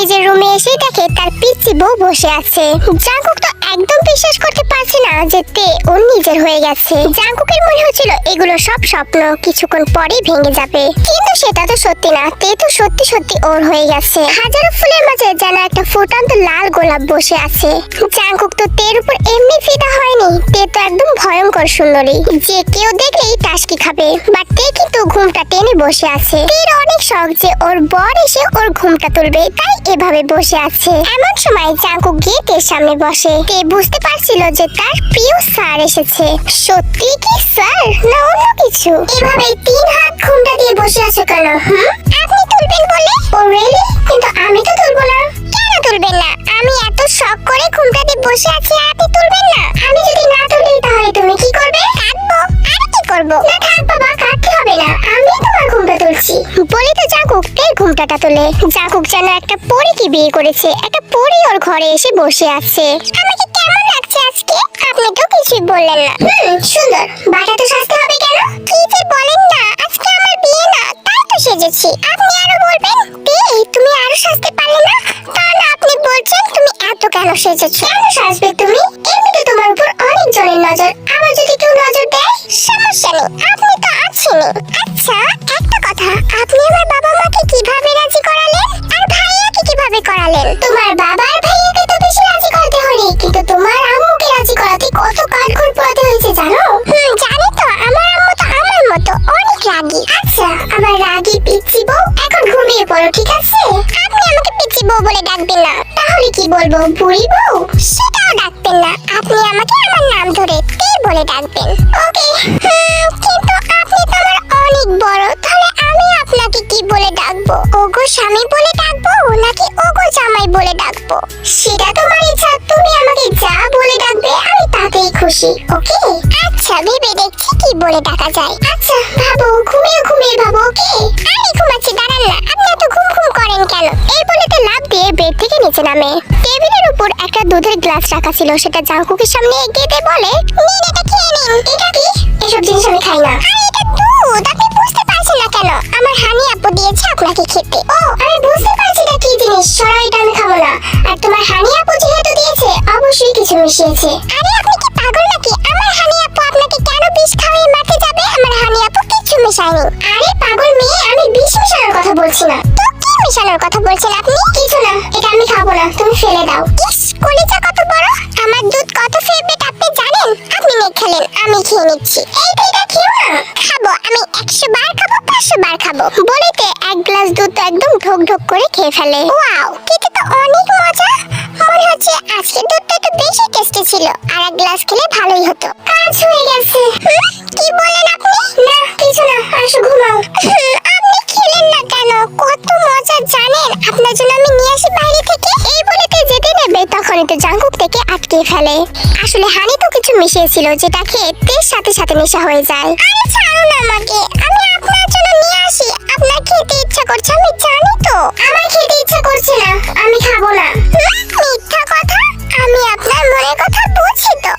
নিজের রুমে এসেই দেখে তার পিচ্ছি বউ বসে আছে। জাঙ্কুক তো একদম বিশ্বাস করতে পারছে না যে তে ওর নিজের হয়ে গেছে। জাঙ্কুকের মনে হচ্ছিল এগুলো সব স্বপ্ন, কিছুক্ষণ পরেই ভেঙে যাবে। কিন্তু সেটা তো সত্যি না, তে তো সত্যি সত্যি ওর হয়ে গেছে। হাজারো ফুলের মাঝে যেন একটা ফুটান্ত লাল গোলাপ বসে আছে। জাঙ্কুক তো তের উপর এমনি ফিদা হয়নি, তে তো একদম ভয়ঙ্কর সুন্দরী। যে কেউ দেখলেই টাসকি খাবে বাট তে কিন্তু ঘুমটা টেনে বসে আছে। তের অনেক শখ যে ওর বর এসে ওর ঘুমটা তুলবে, তাই এভাবে বসে আছে। এমন সময় জাঙ্কুক গিয়ে তের সামনে বসে। তে বুঝতে পারছিল যে তার প্রিয় স্যার এসেছে। সত্যি কি, স্যার? না, অন্য কিছু। এভাবে তিন হাত ঘুমটা দিয়ে বসে আছে কেন আপনি তুলবেন বলে? ও রিয়েলি কিন্তু আমি তো তুলবো না। কেন তুলবেন না? আমি এত শখ করে ঘুমটা দিয়ে বসে আছি, আর আপনি তুলবেন না? আমি যদি না তুলি, তাহলে তুমি কি করবে? কাঁদবো? আমি কি করব? না থাক, বাবা, কাঁদতে হবে না। আমি তোমার ঘুমটা তুলছি। বলি তো জাকুক এর ঘুমটাটা তোলে? জাকুক যেন একটা পরীকে বিয়ে করেছে। একটা পরী ওর ঘরে এসে বসে আছে। আপনি তো কিছুই বললেন না। হুম, সুন্দর। বাটা তো সাজতে হবে কেন? কি যে বলেন না, আজকে আমার বিয়ে না, তাই তো সেজেছি। আপনি আরও বলবেন? বিয়ে তুমি আরও সাজতে পারলে না? তাহলে আপনি বলছেন তুমি এত কেন সেজেছো? কেন সাজবে তুমি? এমনিতে তোমার উপর অনেক জনের নজর। আবার যদি কেউ নজর দেয়, সমস্যা নেই। আপনি তো আছেনই। আচ্ছা একটা কথা। আপনি আমার বাবা মাকে কীভাবে রাজি করালেন? আর ভাইয়াকে কীভাবে করালেন? তোমার বাবা বলব? বুড়ি সেটাও ডাকবেন না। আপনি আমাকে আমার নাম ধরে তে বলে ডাকবেন? ওকে কিন্তু আপনি তো আমার অনেক বড়, তাহলে আমি আপনাকে কি বলে ডাকবো? ওগো স্বামী বলে ডাকবো, নাকি ওগো জামাই বলে ডাকবো? সেটা তোমার ইচ্ছা, তুমি আমাকে যা বলে ডাকবে, আমি তাতেই খুশি, ওকে? আচ্ছা ভেবে দেখছি কি বলে ডাকা যায়। আচ্ছা ভাবো, ঘুমিয়ে ঘুমিয়ে ভাবো, ওকে? আমি ঘুমাচ্ছি, দাঁড়ান না, আপনি এত ঘুম ঘুম করেন কেন? এই বলে তো লাভ দিয়ে বেড থেকে নিচে নামে। দুধের গ্লাস রাখা ছিল সেটা জাঙ্কুকের সামনে এগিয়ে দিয়ে বলে নিন এটা খেয়ে নিন। এটা কি? এসব জিনিস আমি খাই না। আরে এটা দুধ? আপনি বুঝতে পারছেন না কেন? আমার হানি আপু দিয়েছে আপনাকে খেতে। ও আমি বুঝতে পারছি এটা কি জিনিস? সরা এটা আমি খাব না। আর তোমার হানি আপু যেহেতু দিয়েছে অবশ্যই কিছু মিশিয়েছে। আরে আপনি কি পাগল নাকি? আমার হানি আপু আপনাকে কেন বিষ খাওয়িয়ে মারতে যাবে? আমার হানি আপু কিছু মিশায়নি। আরে পাগল মেয়ে আমি বিষ মিশানোর কথা বলছি না। তো কি মিশানোর কথা বলছেন আপনি? কিছু না এটা আমি খাব না তুমি ফেলে দাও। ইস কলিজা কত বড়? আমার দুধ কত ফেভারিট আপনি জানেন? আপনি নে খেলেন, আমি খেয়ে নিচ্ছি। এই এটা খেও না? খাব, আমি একশো বার খাব, পাঁচশো বার খাব। বলিতে এক গ্লাস দুধ একদম ঢোক ঢোক করে খেয়ে ফেলে। ওয়াও, খেতে তো অনেক মজা। মনে হচ্ছে আজকে দুধটা একটু বেশি টেস্টি ছিল, আর এক গ্লাস খেলে ভালোই হতো। কাজ হয়ে গেছে। কি বলেন আপনি? না, কিছু না, আসো ঘুমাও। আপনি খেলেন না কেন? কত মজা, জানেন? আপনার জন্য আমি নিয়ে আসি বাইরে থেকে। এই তো জাঙ্কুক থেকে আটকে ফেলে। আসলে হানি তো কিছু মিশিয়েছিল, যেটা খেয়ে তের সাথে সাথে নেশা হয়ে যায়। আরে ছাড়ুন আমাকে, আমি আপনার জন্য নিয়ে আসি। আপনার খেতে ইচ্ছা করছে, আমি জানি তো। আমার খেতে ইচ্ছা করছে না, আমি খাব না। মিথ্যা কথা, আমি আপনার মনের কথা বুঝি তো।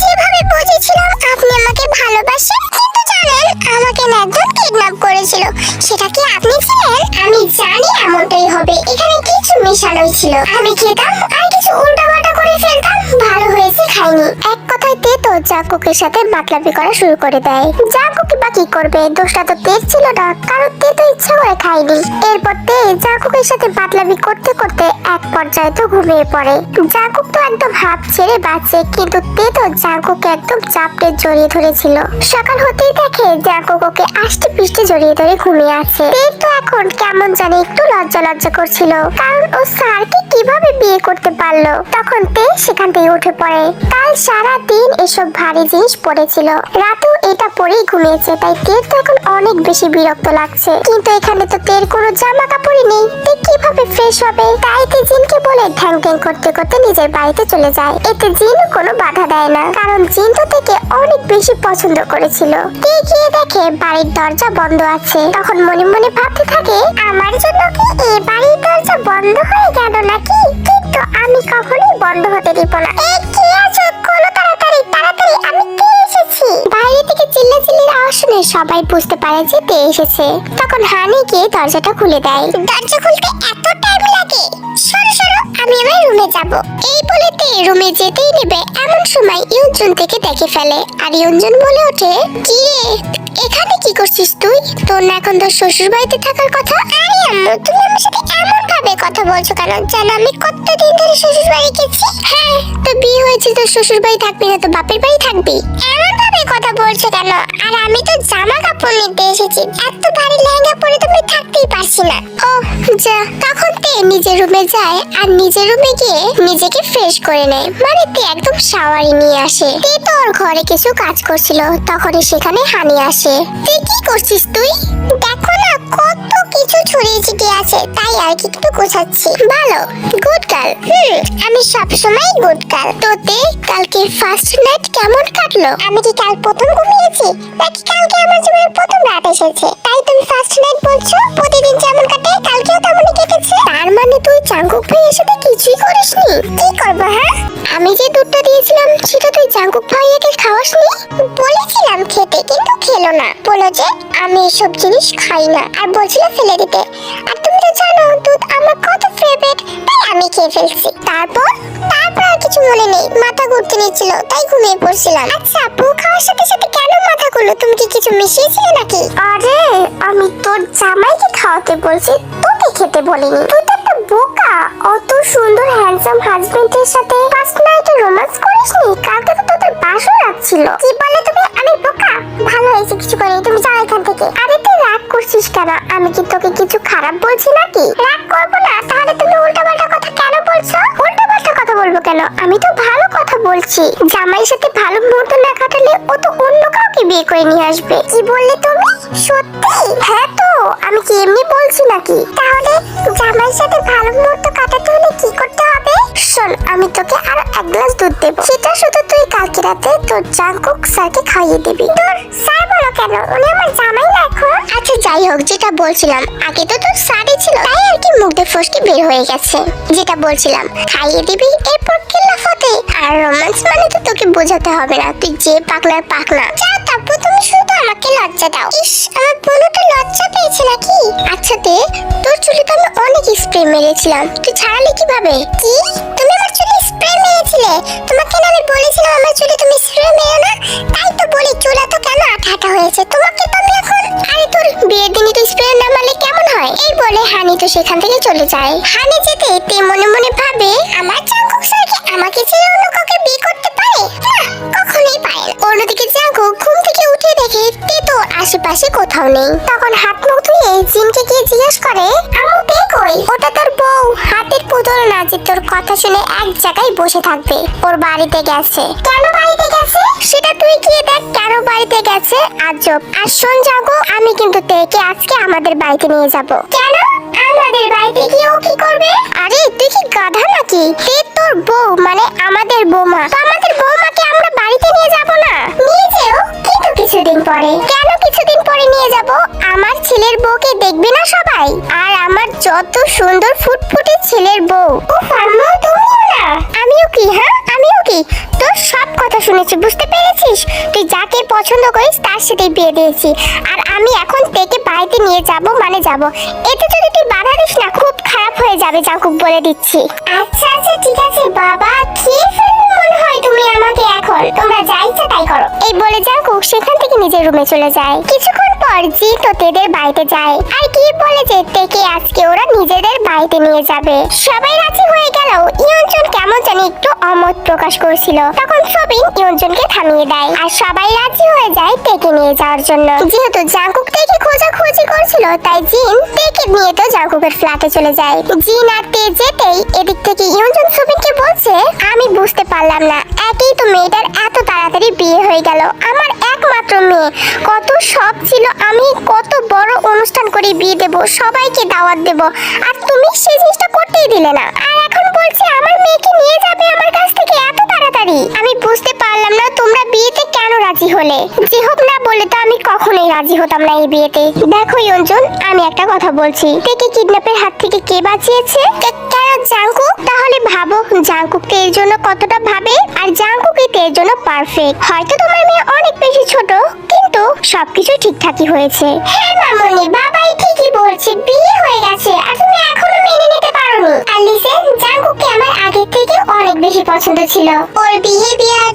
যেভাবে বুঝেছিলাম, আপনি আমাকে ভালোবাসেন, কিন্তু জানেন, আমাকে না একজন কিডন্যাপ করেছিল। সেটা কি আপনি ছিলেন আমি জানি এমনটাই হবে। এখানে কিছু মেশানো ছিল। আমি খেতাম আর কিছু উল্টাপাল্টা করে ফেলতাম। ভালো হয়েছে খাইনি। এক কথায় তেতো জাকুকের সাথে মাতলামি করা শুরু করে দেয়। জাকুক কি করবে? দোষটা তো তের ছিল না। কারণ তে তো ইচ্ছা করে খায়নি। এরপর তে জাকুকের সাথে মাতলামি করতে করতে এক পর্যায়ে তো ঘুমিয়ে পড়ে। জাকুক তো একদম হাফ ছেড়ে বাঁচে, কিন্তু তে তো জাকুকে একদম চাপড়ে জড়িয়ে ধরেছিল। সকাল হতেই দেখে জাকুক ওকে আষ্টে পৃষ্ঠে জড়িয়ে ধরে ঘুমিয়ে আছে। তের তো এখন কেমন জানি একটু লজ্জা লজ্জা করছিল। কারণ ও স্যারকে কীভাবে বিয়ে করতে পারল? তখন তে সেখান থেকে উঠে পড়ে। কাল সারা দিন এসব ভারী জিনিস পড়েছিল। রাতেও এটা পরেই ঘুমিয়েছে। তাই তের তো এখন অনেক বেশি বিরক্ত লাগছে। কিন্তু এখানে তো তের কোনো জামা কাপড়ই নেই। তে কীভাবে ফ্রেশ হবে? তাই তে জিনকে বলে ঠ্যাং ঠ্যাং করতে করতে নিজের বাড়িতে চলে যায়। এতে জিনও কোনো বাধা দেয় না। কারণ জিন তো থেকে অনেক বেশি পছন্দ করেছিল। তে গিয়ে দেখে বাড়ির দরজা বন্ধ আছে। তখন মনে মনে ভাবতে থাকে, আমার জন্য কি এই বাড়ির দরজা বন্ধ হয়ে গেল নাকি? কিন্তু আমি কখনোই বন্ধ হতে দিব না। এই কে আছো? কোনো তাড়াতাড়ি তাড়াতাড়ি, আমি কে এসেছি বাইরে থেকে চিল্লাচিল্লির আওয়াজ শুনে সবাই বুঝতে পারে যে পেয়ে এসেছে। তখন হানি গিয়ে দরজাটা খুলে দেয়। দরজা খুলতে এত লাগে সরো সরো, আমি আমার রুমে যাব। এই বলেতে রুমে যেতেই নেবে এমন সময় ইউনজুন থেকে দেখে ফেলে। আর ইউনজুন বলে ওঠে, কি রে, এখানে কি করছিস তুই? তোর না এখন তোর শ্বশুর বাড়িতে থাকার কথা? আরে আম্মু, তুমি আমার সাথে এমন ভাবে কথা বলছো কেন? যেন আমি কতদিন ধরে শ্বশুর বাড়ি গেছি? হ্যাঁ তো বিয়ে হয়েছে, তোর শ্বশুর বাড়ি থাকবি না তো বাপের বাড়ি থাকবি। এমন ভাবে কথা বলছো কেন? আর আমি তো জামা কাপড় নিতে এসেছি, এত ভারী লেহেঙ্গা পরে তো আমি থাকতেই পারছি না। ও যা, তখন তে নিজের রুমে যায় আর নিজের রুমে গিয়ে নিজেকে ফ্রেশ করে নেয়। মানে তে একদম শাওয়ারি নিয়ে আসে। তে তো ওর ঘরে কিছু কাজ করছিল, তখনই সেখানে হানি আসে। তে কি করছিস তুই? দেখো না, কত কিছু ছড়িয়ে ছিটিয়ে আছে, তাই আর কি একটু গোছাচ্ছি। ভালো গুড গার্ল হুম, আমি সব সময় গুড গার্ল তোতে কালকে ফার্স্ট নাইট কেমন কাটলো? আমি কি কাল প্রথম ঘুমিয়েছি? নাকি কালকে আমার জীবনের প্রথম রাত এসেছে? তাই তুমি ফার্স্ট নাইট বলছো? প্রতিদিন যেমন কাটে, কালকেও তেমনই কেটেছে। তার মানে তুই চাঙ্কুক ভাইয়ের সাথে কিছুই করিসনি? কি করব হ্যাঁ? আমি যে দুধটা দিয়েছিলাম, সেটা তুই চাঙ্কুক ভাইয়াকে খাওয়াসনি? বলেছিলাম খেতে, কিন্তু খেলো না। বলো যে, আমি এসব জিনিস খাই না। আর বলছিল ফেলে দিতে। আর তুমি তো জানো, দুধ আমার কত ফেভারিট তাই আমি খেয়ে ফেলছি। তারপর তারপর আর কিছু মনে নেই। মাথা ঘুরতে নিচ্ছিল, তাই ঘুমিয়ে পড়ছিলাম। আচ্ছা আপু, খাওয়ার সাথে সাথে কেন মাথা ঘুরলো? তুমি কি কিছু মিশিয়েছিলে নাকি? আরে, আমি তোর জামাইকে খাওয়াতে বলছি, তোকে খেতে বলিনি। তুই তো একটা বোকা। অত সুন্দর হ্যান্ডসাম হাজবেন্ডের সাথে ফার্স্ট নাইটে রোম্যান্স করিসনি? কালকে তো তোদের বাসও রাখছিল কি বলে তুমি আমি বোকা? ভালো হয়েছে কিছু করে তুমি যাও এখান থেকে। আরে, তুই রাগ করছিস কেন? আমি কি তোকে কিছু খারাপ বলছি নাকি? রাগ করব না, তাহলে তুমি উল্টাপাল্টা কথা কেন বলছো? উল্টাপাল্টা কথা বলব কেন? আমি তো ভালো কথা বলছি। জামাইয়ের সাথে ভালো মুহূর্ত না কাটালে ও তো অন্য কাউকে বিয়ে করে নিয়ে আসবে। কি বললে তুমি? সত্যি? হ্যাঁ তো, আমি কি এমনি বলছি নাকি? তাহলে জামাইয়ের সাথে ভালো মুহূর্ত কাটাতে হলে কি করতে হবে? শোন, আমি তোকে আরও এক গ্লাস দুধ দেবো। সেটা শুধু রাতে তোর জাঙ্কুক স্যারকে খাইয়ে দিবি। তোর স্যার বলো কেন? উনি আমার জামাই না এখন? আচ্ছা যাই হোক, যেটা বলছিলাম, আগে তো তোর স্যারই ছিল। তাই আর কি মুখ দিয়ে ফসকে বের হয়ে গেছে। যেটা বলছিলাম, খাইয়ে দিবি, এরপর কিল্লাফতে আর রোম্যান্স মানে তো তোকে বোঝাতে হবে না, তুই যে পাকলার পাকলা যা, তারপর তুমি শুধু আমাকে লজ্জা দাও। ইস, আমার বোনটা লজ্জা পেয়েছে নাকি? আচ্ছা তে, তোর চুলে তো আমি অনেক স্প্রে মেরেছিলাম। তুই ছাড়ালি কীভাবে? কি? তুমি আমার চুলে স্প্রে মেরেছিলে? তোমাকে না আমি বলেছিলাম আমার চুলে তুমি স্প্রে মেয়ে না, তাই তো বলি চুলা তো কেন আঠা হয়েছে? তোমাকে তো আমি এখন আরে তোর বিয়ের দিনে তো স্প্রে না মারলে কেমন হয়? এই বলে হানি তো সেখান থেকে চলে যায়। হানি যেতে তে মনে মনে ভাবে, আমার চাঙ্কুক স্যারকে আমাকে ছেড়ে অন্য কাউকে বিয়ে করতে পারে? না, কখনোই পারে অন্যদিকে চাঙ্কুক ঘুম থেকে উঠে দেখে তো আশেপাশে কোথাও নেই। তখন হাত মুখ ধুয়ে জিনকে গিয়ে জিজ্ঞেস করে, আমু তে কই? ওটা তোর বউ। হাতের পুতুল না যে তোর কথা শুনে এক জায়গায় বসে থাকবে। ওর বাড়িতে গেছে। কেন বাড়িতে গেছে? সেটা তুই গিয়ে দেখ কেন বাড়িতে গেছে। আজব আর শোন জাগো, আমি কিন্তু তেকে আজকে আমাদের বাড়িতে নিয়ে যাব। কেন? আমাদের বাড়িতে গিয়ে ও কি করবে? আরে, তুই কি গাধা নাকি? তে তোর বউ মানে আমাদের বৌমা। তো আমাদের বৌমাকে আমরা বাড়িতে নিয়ে যাব না? নিয়ে যেও, কিন্তু কিছুদিন পরে। কেন কিছুদিন পরে নিয়ে যাব। আমার ছেলের বউকে দেখবে না সবাই? আর আমার যত সুন্দর ফুটফুটে ছেলের বউ। আম্মু, তুমিও না? আমিও কি হ্যাঁ? আমিও কি? তোর সব কথা শুনেছি, বুঝতে পেরেছিস? তুই যাকে পছন্দ করিস, তার সাথে বিয়ে দিয়েছি। আর আমি এখন তেকে বাড়িতে নিয়ে যাব মানে যাব। এতে যদি তুই বাধা দিস না, খুব খারাপ হয়ে যাবে জাকুব বলে দিচ্ছি। আচ্ছা আচ্ছা ঠিক আছে, বাবা। খেয়ে তুমি আমাকে এখন, তোমরা যা ইচ্ছা তাই করো। এই বলে জাকুব সেখান থেকে নিজের রুমে চলে যায়। কিছুক্ষণ পর জি তো বাড়িতে যায়। আর কি বলে যে তেকে আজকে ওরা নিজেদের বাড়িতে নিয়ে যাবে। সবাই রাজি হয়ে গেল। ইয়ঞ্জন কেমন জানি একটু অমত প্রকাশ করছিল। তখন সবিন ইয়ঞ্জনকে থামিয়ে দেয়। আর সবাই রাজি হয়ে যায় তেকে নিয়ে যাওয়ার জন্য। যেহেতু জাঙ্কুক তেকে খোঁজাখুঁজি করছিল, তাই জিন তেকে নিয়ে তো জাঙ্কুকের ফ্ল্যাটে চলে যায়। জিন আর তে যেতেই এদিক থেকে ইয়ঞ্জন সবিনকে বলছে, আমি বুঝতে পারলাম না। একই তো মেয়েটার এত তাড়াতাড়ি বিয়ে হয়ে গেল। আমার একমাত্র মেয়ে। কত শখ ছিল, আমি কত বড় অনুষ্ঠান করে বিয়ে দেব, সবাইকে দাওয়াত দেব, আর তুমি সেই জিনিসটা করতেই দিলে না। আর এখন বলছে, আমার মেয়েকে নিয়ে যাবে আমার কাছ থেকে এত তাড়াতাড়ি? আমি বুঝতে পারলাম না তোমরা বিয়েতে কেন রাজি হলে? যে হোক না বলে তো আমি কখনোই রাজি হতাম না এই বিয়েতে। দেখো ইয়ঞ্জন আমি একটা কথা বলছি। থেকে কিডন্যাপের হাত থেকে কে বাঁচিয়েছে? সবকিছু ঠিকঠাকই হয়েছে। হ্যাঁ বাবাই ঠিকই বলছে, বিয়ে হয়ে গেছে, আর আমার থেকে অনেক বেশি পছন্দ ছিল। ওর বিহেভিয়ার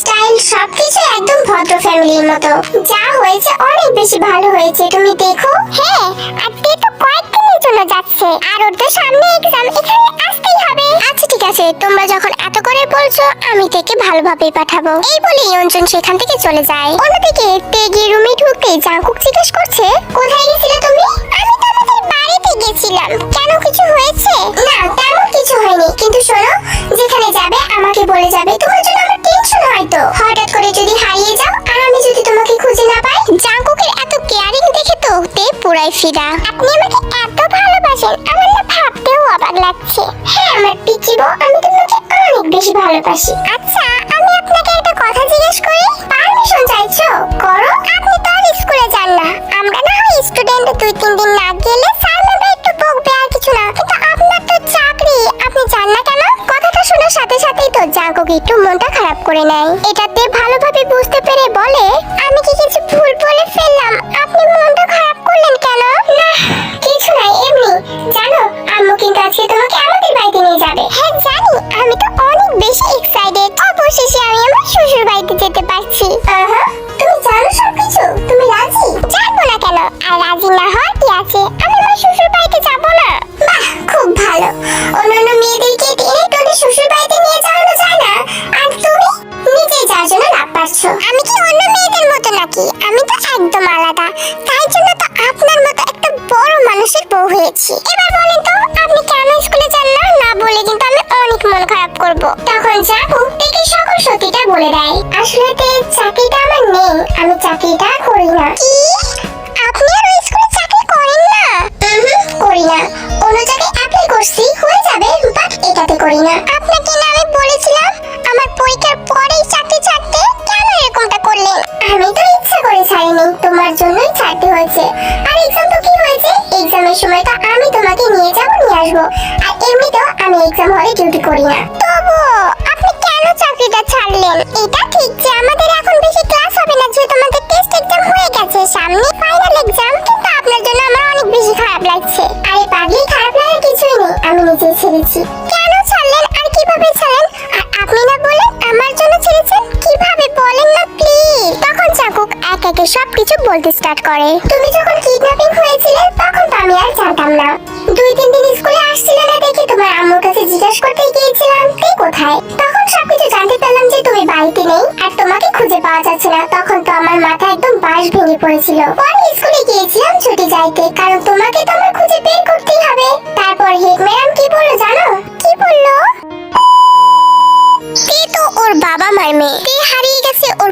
স্টাইল সবকিছু একদম ভদ্র ফ্যামিলির মতো। যা হয়েছে অনেক বেশি ভালো হয়েছে তুমি দেখো। হ্যাঁ আর তে কয়েকদিনের জন্য যাচ্ছে। আর ওর তো সামনে এক্সাম এখানে আসতেই হবে। আচ্ছা ঠিক আছে। তোমরা যখন এত করে বলছো আমি তেকে ভালোভাবেই পাঠাবো। এই বলে ইয়ঞ্জন সেখান থেকে চলে যায়। অন্যদিকে তে গিয়ে রুমে ঢুকতেই জাঙ্কুক জিজ্ঞেস করছে কোথায় গেছিলে তুমি? আমি তো আমাদের বাড়িতে গেছিলাম। কেন কিছু হয়েছে? না তেমন কিছু হয়নি। কিন্তু শোনো যেখানে যাবে আমাকে বলে যাবে। তোমার জন্য টেনশন হয় তো। হঠাৎ করে যদি হারিয়ে যাও, আর আমি যদি তোমাকে খুঁজে না পাই, জাঙ্কুকের এত কেয়ারিং দেখে তো তে পুরাই ফিরা আপনি আমাকে এত ভালোবাসেন, আমার না ভাবতেও অবাক লাগছে। হ্যাঁ আমার পিচি বউ, আমি তোমাকে অনেক বেশি ভালোবাসি। আচ্ছা আমি আপনাকে একটা কথা জিজ্ঞেস করি। পারমিশন চাইছো? করো। আপনি তো আর স্কুলে যান না। আমরা না হয় স্টুডেন্ট দুই, তিন দিন না গেলে স্যার ম্যাম একটু বকবে আর কিছু না। কিন্তু আপনার তো চাকরি, আপনি যান না কেন? কথাটা শোনার সাথে সাথেই জাঙ্কুক একটু মনটা খারাপ করে নেয়। এটাতে ভালোভাবে বুঝতে পেরে বলে, আমি কি কিছু ভুল বলে ফেললাম? আপনি মনটা খারাপ করলেন কেন? না, কিছু নাই, এমনি। জানো, আম্মু কিন্তু আজকে তোমাকে আমাদের বাড়িতে নিয়ে যাবে। হ্যাঁ জানি, আমি তো অনেক বেশি এক্সাইটেড অবশেষে আমি আমার শ্বশুর বাড়িতে যেতে পারছি। তুমি জানো সবকিছু? তুমি রাজি? জানব না কেন। আর রাজি না হওয়ার কি আছে? বলে দেয়। আসলে তে চাকরিটা আমার নেই আমি চাকরিটা করি না। কি? আপনি আর ওই স্কুলে চাকরি করেন না? করি না। অন্য জায়গায় অ্যাপ্লাই করছি হয়ে যাবে বাট এটাতে করি না। আপনাকে না আমি বলেছিলাম আমার পরীক্ষার পরেই চাকরি ছাড়তে কেন এরকমটা করলেন? আমি তো ইচ্ছা করে ছাড়িনি তোমার জন্যই ছাড়তে হয়েছে। আর এক্সাম তো কি হয়েছে? এক্সামের সময় তো আমি তোমাকে নিয়ে যাব নিয়ে আসব। আর এমনিতেও আমি এক্সাম হলে ডিউটি করি না। একে সবকিছু বলতে স্টার্ট করে। তুমি যখন কিডন্যাপিং হয়েছিলে, তখন তো আমি আর জানতাম না। দুই, তিন দিন স্কুলে আসছিলে না দেখে তোমার আম্মুর কাছে জিজ্ঞেস করতে গিয়েছিলাম তুই কোথায়? তখন সবকিছু জানতে পারলাম যে তুমি বাড়িতে নেই, আর তোমাকে খুঁজে পাওয়া যাচ্ছে না। তখন তো আমার মাথা একদম বাস ভেঙে পড়েছিল। পরে স্কুলে গিয়েছিলাম ছুটি যাইতে কারণ তোমাকে তো আমার খুঁজে বের করতেই হবে। তারপর হেড ম্যাডাম কি বলল জানো? কি বলল? তে তো ওর বাবা মার মেয়ে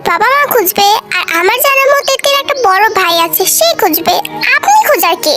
বাবা মা খুঁজবে আর আমার জানার মতে একটা বড় ভাই আছে সে খুঁজবে। আপনি খোঁজার কে?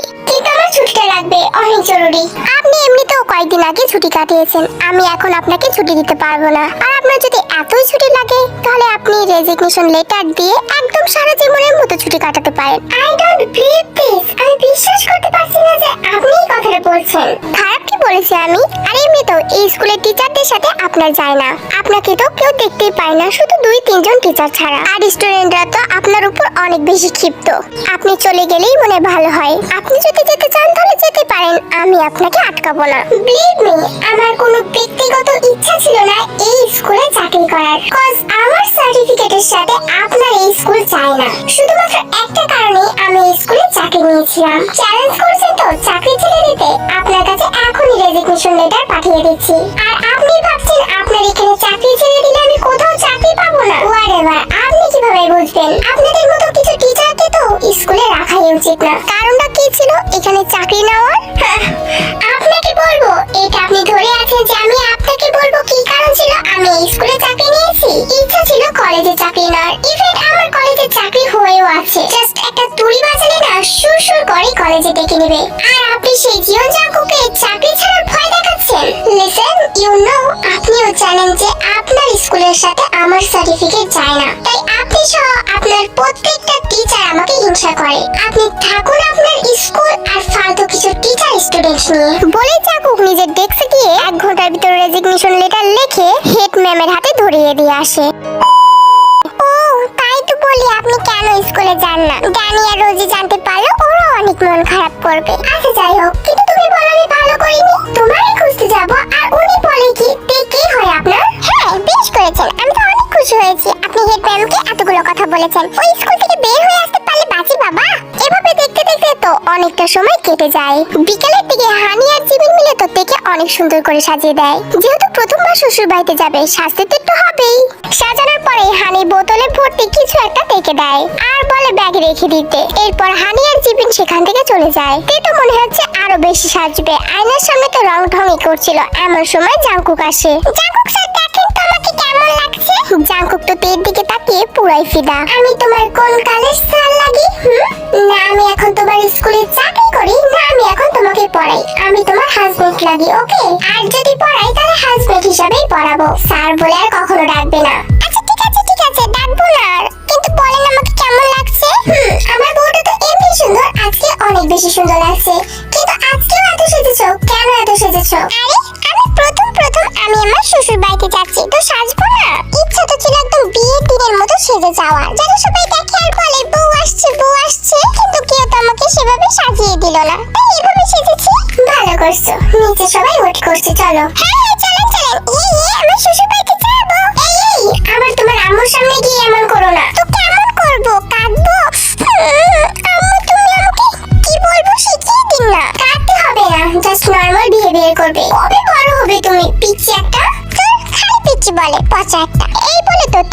আমার ছুটিটা লাগবে, অনেক জরুরি। আপনি এমনিতেও কয়েকদিন আগে ছুটি কাটিয়েছেন। আমি এখন আপনাকে ছুটি দিতে পারব না। আর আপনার যদি এতই ছুটি লাগে, তাহলে আপনি রেজিগনেশন লেটার দিয়ে একদম সারা জীবনের মতো ছুটি কাটাতে পারেন। আই ডোন্ট বিলিভ দিস আমি বিশ্বাস করতে পারছি না যে আপনি কথাটা বলছেন। খারাপ কি বলেছি আমি? আর এমনি তো এই স্কুলের টিচারদের সাথে আপনার যায় না। আপনাকে তো কেউ দেখতেই পায় না, শুধু দুই, তিনজন টিচার ছাড়া। আর স্টুডেন্টরা তো আপনার উপর অনেক বেশি ক্ষিপ্ত। আপনি চলে গেলেই মনে ভালো হয়। আপনি যদি যেতে চান, তাহলে যেতে পারেন। আমি আপনাকে আটকাবো না। বিলিভ মি আমার কোনো ব্যক্তিগত ইচ্ছা ছিল না এই স্কুলে চাকরি করার। কজ আমার সার্টিফিকেটের সাথে আপনার এই স্কুল চায় না। শুধুমাত্র একটা কারণে আমি এই স্কুলে চাকরি নিয়েছিলাম। চ্যালেঞ্জ করেছেন তো চাকরি ছেড়ে দিতে। আপনার কাছে এখনই রেজিগনেশন লেটার পাঠিয়ে দিচ্ছি। আর আপনি ভাবছেন আপনার এখানে চাকরি ছেড়ে দিলে আমি কোথাও চাকরি পাবো না? হোয়াটএভার আপনি কীভাবে বুঝবেন? আপনাদের মতো কিছু টিচারকে তো স্কুলে রাখাই উচিত না। কারণটা কি ছিল? এখানে চাকরি নেওয়ার আসে। ও, তাই তো বলি, আপনি কেন স্কুলে যান না? ড্যানি আর রোজি জানতে পারল ওরা অনেক মন খারাপ করবে। আচ্ছা যাই হোক, কিন্তু তুমি বলো আমি ভালো করিনি? তোমারই খুঁজতে যাব, আর উনি বলে কি, তে কি হয় আপনার? হ্যাঁ বেশ করেছেন, আমি তো অনেক খুশি হয়েছি। আপনি হেড ম্যামকে এতগুলো কথা বলেছেন। ওই স্কুল থেকে বের হয়ে আসতে পারলে বাঁচি বাবা। এভাবে দেখতে দেখতে তো অনেকটা সময় কেটে যায়। বিকেলের দিকে হানি সুন্দর করে সাজিয়ে দেয়। যেহেতু প্রথমবার শ্বশুর বাড়িতে যাবে, সাজতে তো একটু হবেই। সাজানোর পরে হানি বোতলে ভর্তি কিছু একটা তেকে দেয় আর বলে ব্যাগে রেখে দিতে। এরপর হানি আর জিবিন সেখান থেকে চলে যায়। তে তো মনে হচ্ছে আরও বেশি সাজবে। আয়নার সামনে তো রং ঢংই করছিল। এমন সময় জাঙ্কুক আসে। জাঙ্কুক স্যার, দেখেন তো আমাকে কেমন লাগছে। জাঙ্কুক তো তের দিকে তাকিয়ে পুরাই ফিদা। আমি তোমার কোন কালের স্যার লাগি? না, আমি এখন তোমার স্কুলে চাকরি করি। না, আমি এখন তোমাকে পড়াই। আমি তোমার হাজবেন্ড লাগি, ওকে? আর যদি পড়াই, তাহলে হাজবেন্ড হিসাবেই পড়াবো। স্যার বলে আর কখনো ডাকবে না। আচ্ছা ঠিক আছে ঠিক আছে, ডাকবো না কিন্তু বলেন আমাকে কেমন লাগছে? আমার বউটা তো এমনি সুন্দর, আজকে অনেক বেশি সুন্দর লাগছে। কিন্তু আজকেও এত সেজেছো, কেন এত সেজেছো? আরে, আমি প্রথম প্রথম আমি আমার শ্বশুর বাড়িতে যাচ্ছি, তো সাজবো না। ইচ্ছা তো ছিল একদম বিয়ের দিনের মতো সেজে যাওয়ার। যেন সবাই দেখে আর বলে, বউ আসছে বউ আসছে। কিন্তু কেউ তো আমাকে সেভাবে সাজিয়ে দিল না। তাই এভাবে সেজেছি? ভালো করছ। নিচে সবাই চলো। হ্যাঁ চলেন চলেন এই আমার শ্বশুর বাড়িতে যাব। এই এই আবার তোমার আম্মুর সামনে গিয়ে এমন করো না। তো কেমন করব? কাঁদবো? আম্মু তুমি আমাকে কি বলব শিখিয়ে দিন না। কাঁদতে হবে না জাস্ট নর্মাল বিহেভিয়ার করবে। কবে বড় হবে তুমি পিচ্ছি একটা? খালি পিচ্ছি বলে পচা একটা।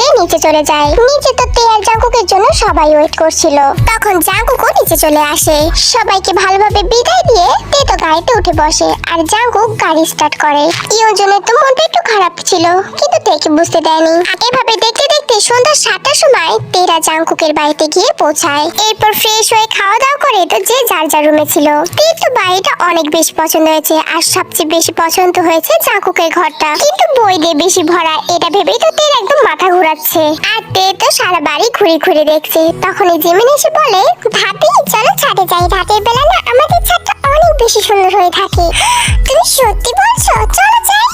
এই বলে তো তে নিচে চলে যায়। নিচে তো তে জাঙ্কুকের জন্য সবাই ওয়েট করছিল। তখন জাঙ্কুকও নিচে চলে আসে। সবাইকে ভালোভাবে বিদায় দিয়ে তে তো গাড়িতে উঠে বসে আর জাঙ্কুক গাড়ি স্টার্ট করে। ইয়োজনের তো মনটা একটু খারাপ ছিল, কিন্তু তেকে বুঝতে দেয়নি। এভাবে দেখতে দেখতে সন্ধ্যা সাতটার সময় তেরা জাঙ্কুকের বাড়িতে গিয়ে পৌঁছায়। এরপর ফ্রেশ হয়ে খাওয়া দাওয়া করে তো যে যার যার রুমে ছিল। তের তো বাড়িটা অনেক বেশি পছন্দ হয়েছে আর সবচেয়ে বেশি পছন্দ হয়েছে জাঙ্কুকের ঘরটা। কিন্তু বই দিয়ে বেশি ভরা, এটা ভেবেই তো তের একদম মাথা ঘুরাচ্ছে। আর তে তো সারা বাড়ি ঘুরে ঘুরে দেখছে। তখনই জিমিন এসে বলে, ভাবি, চলো ছাদে যাই। রাতের বেলা না আমাদের ছাদটা অনেক বেশি সুন্দর হয়ে থাকে। তুমি সত্যি বলছো? চলো যাই।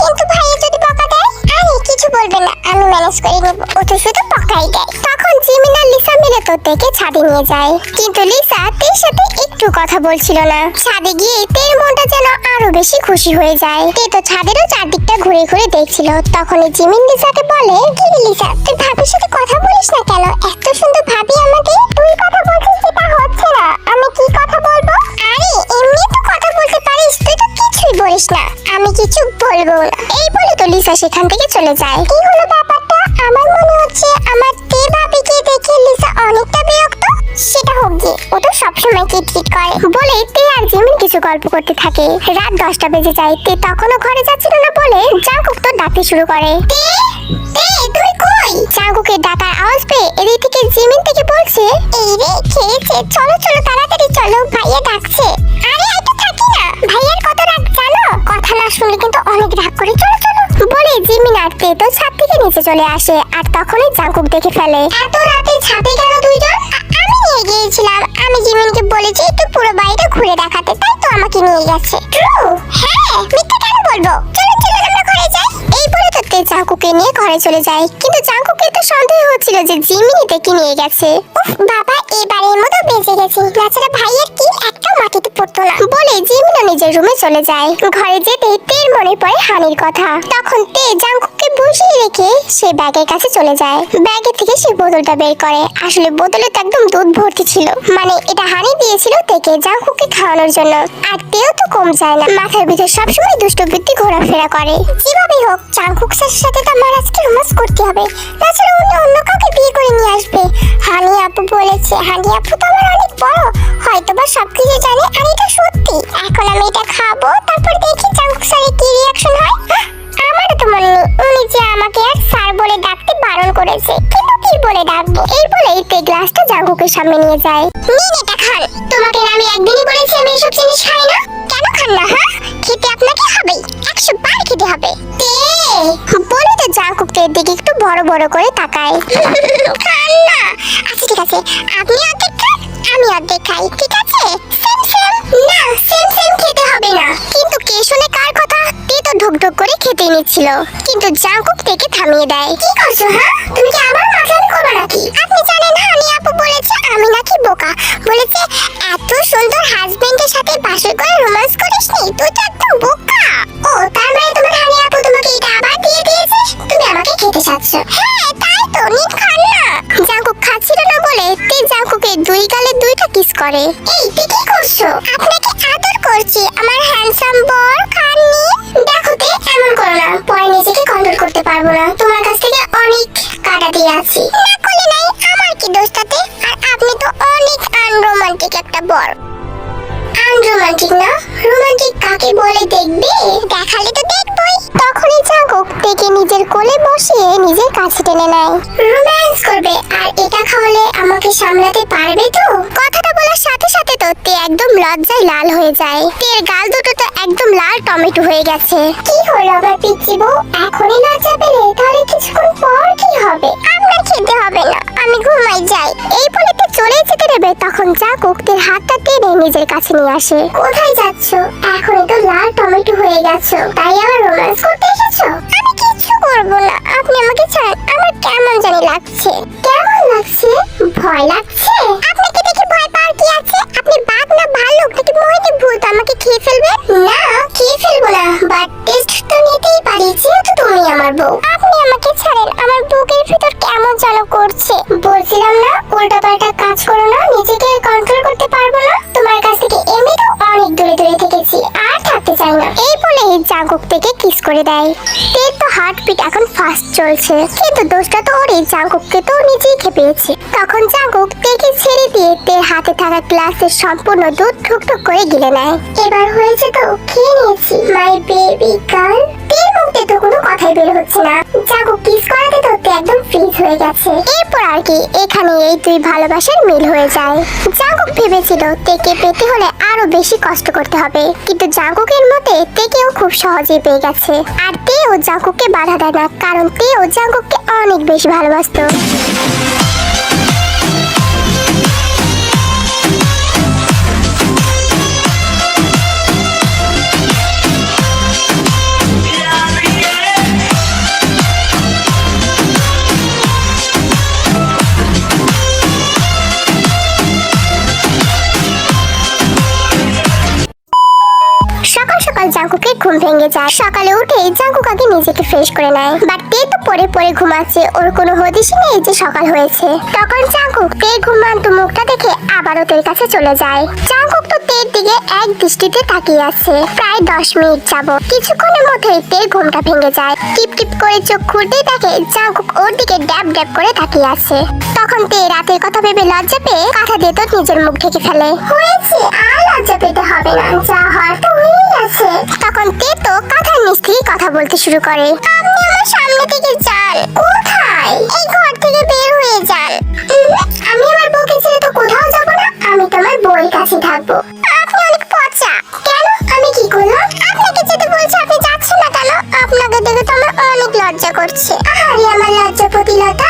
কিন্তু ভাইয়া যদি বকা দেয় আরে কিছু বলবে না। আমি ম্যানেজ করে নেব। ও তো শুধু বকাই দেয়। তখন জিমিন লিসা মিলে ছাদে নিয়ে যায় কিন্তু লিসা তের সাথে একটু কথা বলছিল না। ছাদে গিয়ে তের মনটা যেন আরও বেশি খুশি হয়ে যায়। তে তো ছাদেরও চারদিকটা ঘুরে ঘুরে দেখছিল। তখন জিমিন লিসাকে বলে, কি লিসা, তুই ভাবির সাথে কথা বলিস না কেন? এত সুন্দর ভাবি আমাকে তুই কথা বলছিস সেটা হচ্ছে না। আমি কি বলিস না। আমি কিছু বলব না। এই বলে তো লিসা সেখান থেকে চলে যায়। কি হলো ব্যাপারটা? আমার মনে হচ্ছে আমার তে ভাবিকে দেখে লিসা অনেকটা বিরক্ত। সেটা হোক গিয়ে ও তো সবসময় কিটকিট করে। বলে তে আর জিমিন কিছু গল্প করতে থাকে। রাত দশটা বেজে যায়। তে তখনও ঘরে যাচ্ছিল না বলে জাঙ্কুক তো ডাকতে শুরু করে। তে, তুই কই? জাঙ্কুকের ডাকার আওয়াজ পেয়ে এদিক থেকে জিমিন থেকে বলছে, এই রে, খেয়েছে। চলো চলো, তাড়াতাড়ি চলো, ভাইয়া ডাকছে। আরে শুনলে কিন্তু অনেক রাগ করে চলো চলো। বলে জিমি নাড়তে তো ছাদ থেকে নিচে চলে আসে, আর তখনই জাঙ্কুক দেখে ফেলে। এত রাতে ছাদে কেন দুইজন? আমি নিয়ে গিয়েছিলাম। আমি জিমিনকে বলেছি একটু পুরো বাড়িটা ঘুরে দেখাতে, তাই তো আমাকে নিয়ে গেছে। ট্রু হ্যাঁ মিথ্যা কেন বলব? চলো চলো আমরা ঘরে যাই। এই বলে তো তে জাঙ্কুকে নিয়ে ঘরে চলে যায়। কিন্তু জাঙ্কুকে তো সন্দেহ হচ্ছিল যে জিমিনি তেকে নিয়ে গেছে। উফ, বাবা, এবারের মতো বেঁচে গেছি। তাছাড়া ভাইয়ের কি একটা মাটিতে পড়তো না। বলে জিমিনও নিজের রুমে চলে যায়। ঘরে যেতে তের মনে পড়ে হানির কথা। তখন তে জাঙ্কুককে বসিয়ে রেখে সে ব্যাগের কাছে চলে যায়। ব্যাগের থেকে সে বোতলটা বের করে। আসলে বোতলে তো একদম দুধ ভর্তি ছিল। মানে এটা হানি দিয়েছিল তেকে জাঙ্কুককে খাওয়ানোর জন্য। আর তেও তো কম যায় না। মাথার ভিতর সবসময় দুষ্টবৃত্তি ঘোরাফেরা করে। যেভাবেই হোক, জাঙ্কুক স্যারের সাথে তো আমার আজকে রোমান্স করতে হবে। তাছাড়া অন্য অন্য কাউকে বিয়ে করে নিয়ে আসবে। হানি আপু বলেছে, হানি আপু তো আমার অনেক বড়। হয়তো বা সবকিছু জানে, আর এটা সত্যি। এখন আমি এটা খাব, তারপর দেখি জাঙ্কুক স্যারের কি রিয়াকশন হয়। আমারও তো মনে নেই। উনি যে আমাকে আর স্যার বলে ডাকতে বারণ করেছে। কিন্তু কি বলে ডাকবো? এই বলেই তে গ্লাসটা জাঙ্কুকের সামনে নিয়ে যায়। নিন এটা খান। তোমাকে আমি একদিনই বলেছি আমি এসব জিনিস খাই না। কেন খান না হ্যাঁ? খেতে আপনাকে হবেই একশো বার খেতে হবে। বলে তো জাঙ্কুক তের দিকে একটু বড় বড় করে তাকায়। খান না। আচ্ছা ঠিক আছে। আপনি অর্ধেক খান, আমি অর্ধেক খাই। ঠিক আছে? সেম সেম না সেম সেম খেতে হবে না। কিন্তু কে শুনে কার কথা ঢুক করে খেতেই নিচ্ছিল কিন্তু জাঙ্কুক থেকে থামিয়ে দেয়। কি করছ হ্যাঁ? তুমি কি আবার মাথায় করবে নাকি? আপনি জানেন হানি আপু বলেছে, আমি নাকি বোকা। বলেছে, এত সুন্দর হাজবেন্ডের সাথে বাসর করে রোমান্স করিসনি? তুই তো একদম বোকা। ও, তার মানে তোমার হানি আপু তোমাকে এটা আবার দিয়ে দিয়েছে? তুমি আমাকে খেতে চাচ্ছ। হ্যাঁ তাই তো, নিন খান না। জাঙ্কুক করে। এই তুই কি করছ? আপনাকে আদর করছি। আমার হ্যান্ডসাম বর খাননি। দেখো তে, এমন করো না। পরে নিজেকে কন্ট্রোল করতে পারব না। তোমার কাছ থেকে অনেক কাটা দিয়ে আছি। না করলে নাই, আমার কি দোষ তাতে? আর আপনি তো অনেক আনরোমান্টিক একটা বর। আনরোমান্টিক না? রোমান্টিক কাকে বলে দেখবে? দেখালে তো দেখবই। তখনই জাগক থেকে নিজের কোলে বসিয়ে নিজের কাছে টেনে নেয়। করবে। আর এটা খাওয়ালে আমাকে সামলাতে পারবে তো? কথাটা বলার সাথে সাথে তো তে একদম লজ্জায় লাল হয়ে যায়। তের গাল দুটো তো একদম লাল টমেটো হয়ে গেছে। কি হলো আমার পিচ্চি বউ? এখনই লজ্জা পেলে? তাহলে কিছুক্ষণ পর কি হবে? আপনার খেতে হবে না। আমি ঘুমাই যাই। এই বলে চলে যেতে দেবে, তখন জাগক তের হাতটা টেনে নিজের কাছে নিয়ে আসে। কোথায় যাচ্ছ? এখনই তো লাল টমেটো হয়ে গেছো। তাই আবার রোম্যান্স করতে এসেছ? আমি কিচ্ছু করব না। আপনি আমাকে ছাড়েন। আমার কেমন জানি লাগছে। কেমন লাগছে? ভয় লাগছে? আপনাকে দেখে ভয় পাওয়ার কি আছে? আপনি বাঘ না ভালুক? নাকি মোহিনী ভূত? আমাকে খেয়ে ফেলবে না, খেয়ে ফেলব না। বাট টেস্ট তো নিতেই পারি, যেহেতু তুমি আমার বউ। আপনি আমাকে ছাড়েন। আমার বুকের ভিতর কাজ করো না, নিজেকে কন্ট্রোল করতে পারব না। তোমার কাছ থেকে এমনিতেও অনেক দূরে দূরে থেকেছি, আর থাকতে চাই না। এই বলে জাঙ্কুক থেকে কিস করে দেয়। তের তো হার্টবিট এখন ফাস্ট চলছে, কিন্তু দোষটা তো ওরই, জাঙ্কুককে তো নিজেই খেপিয়েছে তখন জাঙ্কুক তেকে ছেড়ে দিয়ে তের হাতে থাকা গ্লাসের সম্পূর্ণ দুধ ঠুক ঠুক করে গিলে নেয়। এবার হয়েছে তো, খেয়ে নিয়েছি মাই বেবি গার্ল তের মুখে তো কোনো কথাই বের হচ্ছে না। জাঙ্কুক কিস তো তে একদম ফ্রিজ হয়ে গেছে। এরপর আর কি এখানে এই দুই ভালোবাসার মিল হয়ে যায়। জাঙ্কুক ভেবেছিল তেকে পেতে হলে আরও বেশি কষ্ট করতে হবে। কিন্তু জাঙ্কুকের মতে তেকেও খুব সহজেই পেয়ে গেছে। আর তেও জাঙ্কুককে বাধা দেয় না, কারণ তেও জাঙ্কুককে অনেক বেশি ভালোবাসতো। ভেঙে যায়। সকালে উঠে জাঙ্কুক আগে নিজেকে ফ্রেশ করে নেয়। বাট তে তো পরে পরে ঘুমাচ্ছে, ওর কোনো হদিশই নেই যে সকাল হয়েছে। তখন জাঙ্কুক তে ঘুমান্ত মুখটা দেখে আবারও তের কাছে চলে যায়। জাঙ্কুক তো তের দিকে এক দৃষ্টিতে তাকিয়ে আছে। প্রায় দশ মিনিট যাব কিছুক্ষণের মধ্যেই তের ঘুমটা ভেঙে যায়। টিপ টিপ করে চোখ খুলতেই দেখে জাঙ্কুক ওর দিকে ড্যাব ড্যাব করে তাকিয়ে আছে। তখন তে রাতের কথা ভেবে লজ্জা পেয়ে কাঁথা দিয়ে তো নিজের মুখ ঢেকে ফেলে। হয়েছে, আর লজ্জা পেতে হবে না। যা হওয়ার তো হয়েই আছে। তখন তে থেকে কথা বলতে শুরু করে। আপনি আমার সামনে থেকে যান। কোথায়? এই ঘর থেকে বের হয়ে যান। আমি আমার বউকে ছেড়ে তো কোথাও যাব না। আমি তোমার বউয়ের কাছে থাকব। আপনি অনেক পচা। কেন? আমি কি করলাম? দেখে তো আমার অনেক লজ্জা করছে। আরে আমার লজ্জা প্রতিলতা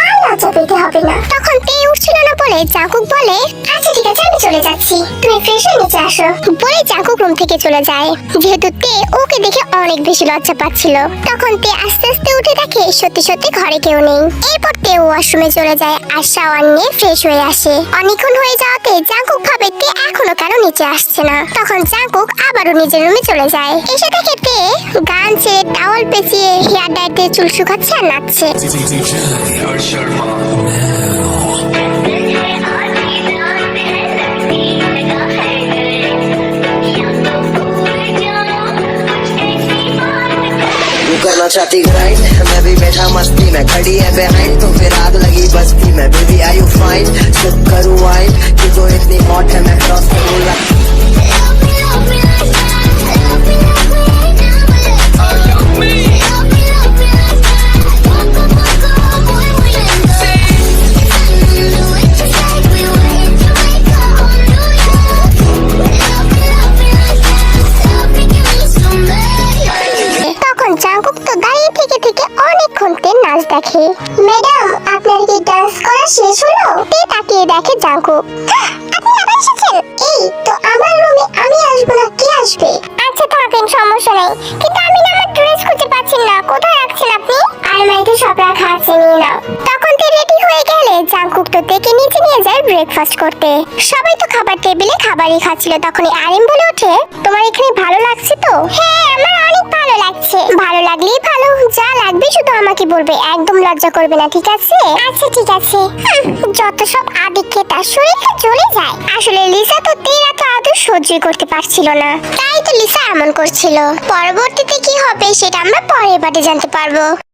আর লজ্জা পেতে হবে না। তখন তে উঠছিল না বলে জাকুক বলে আচ্ছা ঠিক আছে, আমি চলে যাচ্ছি। তুমি ফ্রেশ হয়ে নিচে আসো। বলে জাকুক রুম থেকে চলে যায়। যেহেতু তে ওকে দেখে অনেক বেশি লজ্জা পাচ্ছিল। তখন তে আস্তে আস্তে উঠে দেখে সত্যি সত্যি ঘরে কেউ নেই। এরপর তে ওয়াশরুমে চলে যায় আর শাওয়ার নিয়ে ফ্রেশ হয়ে আসে। অনেকক্ষণ হয়ে যাওয়াতে জাকুক ভাবে তে এখনও কেন নিচে আসছে না। তখন জাকুক আবারও নিজের রুমে চলে যায়। এসে দেখে তে গান ছেড়ে টাওয়াল পেঁচিয়ে হেয়ার ডাইতে চুল শুকাচ্ছে আর নাচছে और शर्मा तू करना चाहती ग्राइंड मैं भी बैठा मस्ती में खड़ी है बेहाइंड तो फिर आग लगी बस्ती में baby I you fine sip करूँ वाइन कि तो इतनी हॉट है मैं क्रॉस करूँ নাচ দেখে। ম্যাডাম, আপনার কি ডান্স করা শেষ হলো? তে তাকিয়ে দেখে জাঙ্কুক? আপনি আবার এসেছেন? এই তো, আমার রুমে আমি আসব না, কে আসবে? আচ্ছা থাকেন সমস্যা নেই। কিন্তু আমি না, আমার ড্রেস খুঁজে পাচ্ছি না। কোথায় রাখছেন আপনি? আলমারিতে সব রাখা আছে, নিয়ে নাও। তখন তো রেডি হয়ে গেলে জাংকুক তো তেকে নিচে নিয়ে যায় ব্রেকফাস্ট করতে। সবাই তো খাবার টেবিলে খাবারই খাচ্ছিল। তখনই আরিম বলে ওঠে, তোমার এখানে ভালো লাগছে তো? হ্যাঁ আমার অনেক ভালো লাগছে। ভালো লাগলেই ভালো। যা লাগবে শুধু আমাকে বলবে। একদম লজ্জা করবে না, ঠিক আছে? আচ্ছা ঠিক আছে। যত সব আদিকে তার শরীরে চলে যায়। আসলে লিসা তো তেরা তো আদৌ সহ্য করতে পারছিল না। তাই তো লিসা এমন করছিল। পরবর্তীতে কি হবে সেটা আমরা পরের পার্টে জানতে পারব।